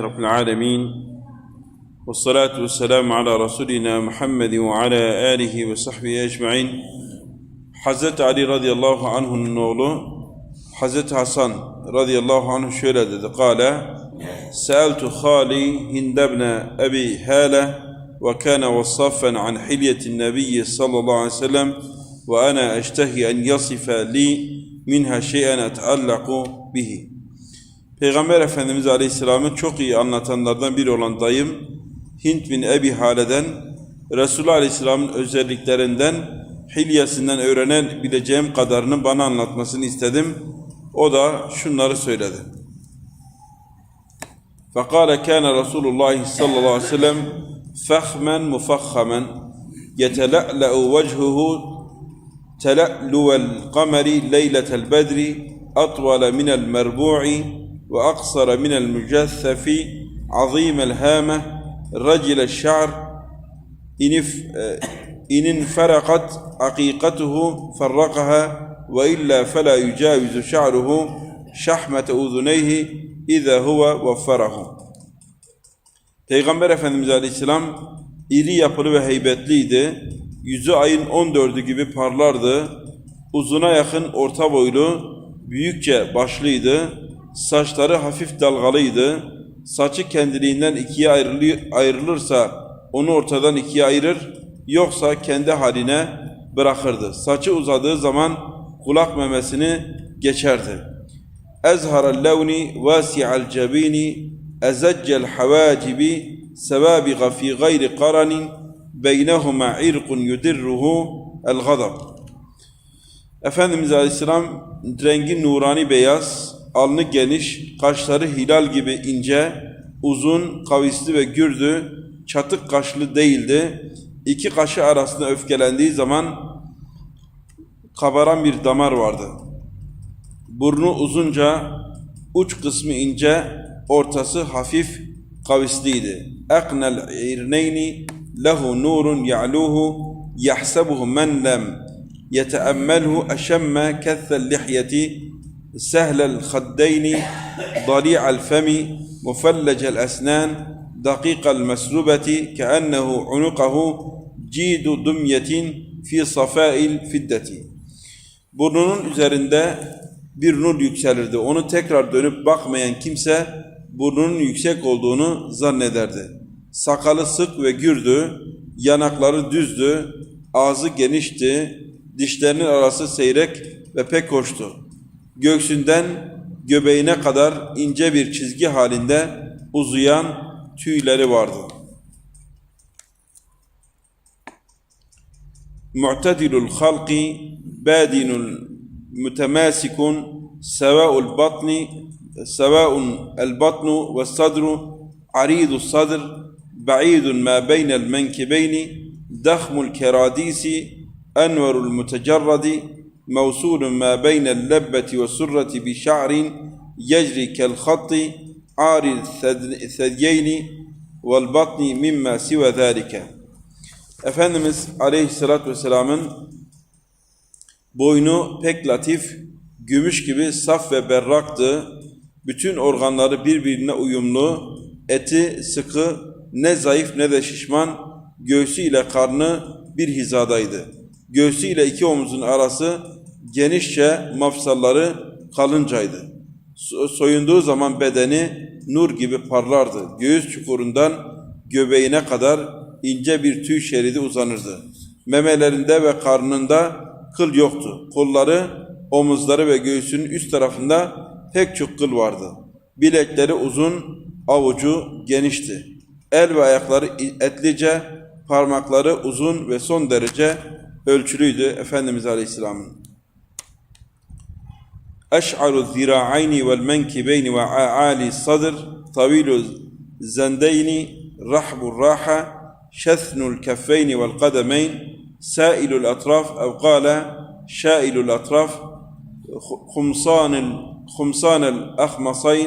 رب العالمين والصلاة والسلام على رسولنا محمد وعلى آله وصحبه أجمعين. حزت علي رضي الله عنه النول حزت حسن رضي الله عنه شلد قال سألت خالي هند بن أبي هالة وكان وصفا عن حلية النبي صلى الله عليه وسلم وأنا أشتهي أن يصف لي منها شيئا أتعلق به. Peygamber Efendimiz Aleyhisselam'ı çok iyi anlatanlardan biri olan dayım Hint bin Ebi Hale'den Resulullah Aleyhisselam'ın özelliklerinden hilyesinden öğrenebileceğim kadarını bana anlatmasını istedim. O da şunları söyledi. فقال كان رسول الله صلى الله عليه وسلم فخما مفخما يتلألأ وجهه تلألو القمر ليلة البدر أطول من المربوع وأقصر من المجثف عظيم الهامة رجل الشعر إن إن انفرقت عقيقته فرقها وإلا فلا يجاوز شعره شحمة أذنيه إذا هو وفره Peygamber Efendimiz Aleyhisselam iri yapılı ve heybetliydi. Yüzü ayın 14'ü gibi parlardı. Uzuna yakın orta boylu, büyükçe başlıydı. Saçları hafif dalgalıydı. Saçı kendiliğinden ikiye ayrılırsa onu ortadan ikiye ayırır, yoksa kendi haline bırakırdı. Saçı uzadığı zaman kulak memesini geçerdi. Ezharal levni vasi'al cebini ezeccel havacibi sevabiga fi gayri karanin beynehuma irkun yudirruhu el gadab. Efendimiz Aleyhisselam rengi nurani beyaz, alnı geniş, kaşları hilal gibi ince, uzun, kavisli ve gürdü, çatık kaşlı değildi. İki kaşı arasında öfkelendiği zaman kabaran bir damar vardı. Burnu uzunca, uç kısmı ince, ortası hafif kavisliydi. Eknel irneyni lehu nurun ya'luhu yahsebuhu men lem yeteemmelhu eşemme kethel lihyeti sehlel haddeyni dali'al femi mufallecel esnan دقيق المسلوبة كأنه عنقه جيد دمية في صفاء الفدة Burnunun üzerinde bir nur yükselirdi. Onu tekrar dönüp bakmayan kimse burnunun yüksek olduğunu zannederdi. Sakalı sık ve gürdü, yanakları düzdü, ağzı genişti, dişlerinin arası seyrek ve pek hoştu. Göğsünden göbeğine kadar ince bir çizgi halinde uzayan tüyleri vardı. Mu'tedilul halqi badinul mütemasikun sevâul batni sevâun el batnu ve sadru aridus sadr ba'idun ma beynel menkibeyni dahmul keradisi enverul mütecerradi موصول ما بين اللبة والسرة بشعر يجري كالخط عار الثديين والبطن مما سوى ذلك Efendimiz Aleyhisselatü Vesselam'ın boynu pek latif, gümüş gibi saf ve berraktı. Bütün organları birbirine uyumlu, eti sıkı, ne zayıf ne de şişman, göğsü ile karnı bir hizadaydı. Göğsü ile iki omuzun arası genişçe, mafsalları kalıncaydı. Soyunduğu zaman bedeni nur gibi parlardı. Göğüs çukurundan göbeğine kadar ince bir tüy şeridi uzanırdı. Memelerinde ve karnında kıl yoktu. Kolları, omuzları ve göğsünün üst tarafında pek çok kıl vardı. Bilekleri uzun, avucu genişti. El ve ayakları etlice, parmakları uzun ve son derece ölçülüydü Efendimiz Aleyhisselam'ın. أشعر الذراعين والمنكبين وعالي الصدر طويل الزندين رحب الراحة شثن الكفين والقدمين سائل الأطراف أو قال شائل الأطراف خمصان خمصان الأخمصين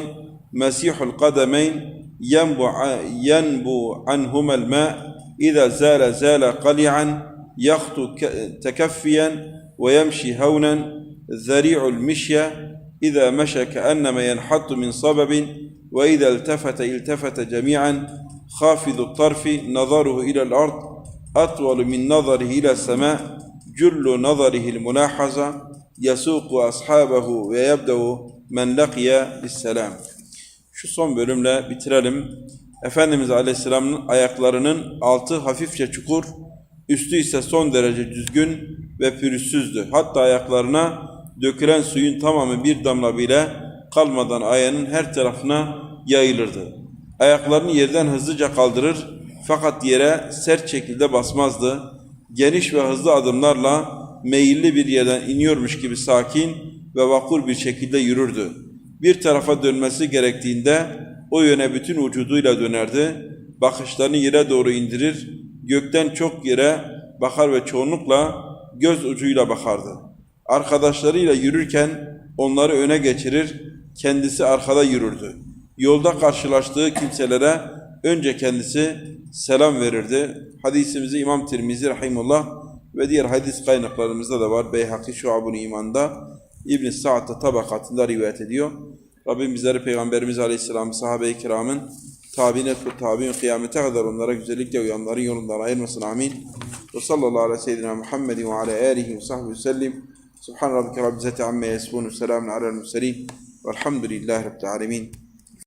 مسيح القدمين ينبو ينبو عنهما الماء إذا زال زال قلعا يخطو تكفيا ويمشي هونا. ذريع المشية إذا مشى كأنما ينحط من صبب وإذا التفت التفت جميعا خافض الطرف نظره إلى الأرض أطول من نظره إلى السماء جل نظره الملاحظة يسوق أصحابه ويبدأ من لقي بالسلام Şu son bölümle bitirelim. Efendimiz Aleyhisselam'ın ayaklarının altı hafifçe çukur, üstü ise son derece düzgün ve pürüzsüzdü. Hatta ayaklarına dökülen suyun tamamı bir damla bile kalmadan ayağının her tarafına yayılırdı. Ayaklarını yerden hızlıca kaldırır fakat yere sert şekilde basmazdı. Geniş ve hızlı adımlarla meyilli bir yerden iniyormuş gibi sakin ve vakur bir şekilde yürürdü. Bir tarafa dönmesi gerektiğinde o yöne bütün vücuduyla dönerdi. Bakışlarını yere doğru indirir, gökten çok yere bakar ve çoğunlukla göz ucuyla bakardı. Arkadaşlarıyla yürürken onları öne geçirir, kendisi arkada yürürdü. Yolda karşılaştığı kimselere önce kendisi selam verirdi. Hadisimizi İmam Tirmizi Rahimullah ve diğer hadis kaynaklarımızda da var. Beyhaki Şuab-ı İbn-i Sa'd'da tabakatında rivayet ediyor. Rabbim bizleri Peygamberimiz Aleyhisselam, sahabe-i kiramın, tabi'in ve tabi'in kıyamete kadar onlara güzellikle uyanların yolundan ayırmasın. Amin. Ve sallallahu aleyhi ve seyyidina Muhammedin ve ala ve ve سبحان ربك رب العزة عما يصفون وسلام على المرسلين والحمد لله رب العالمين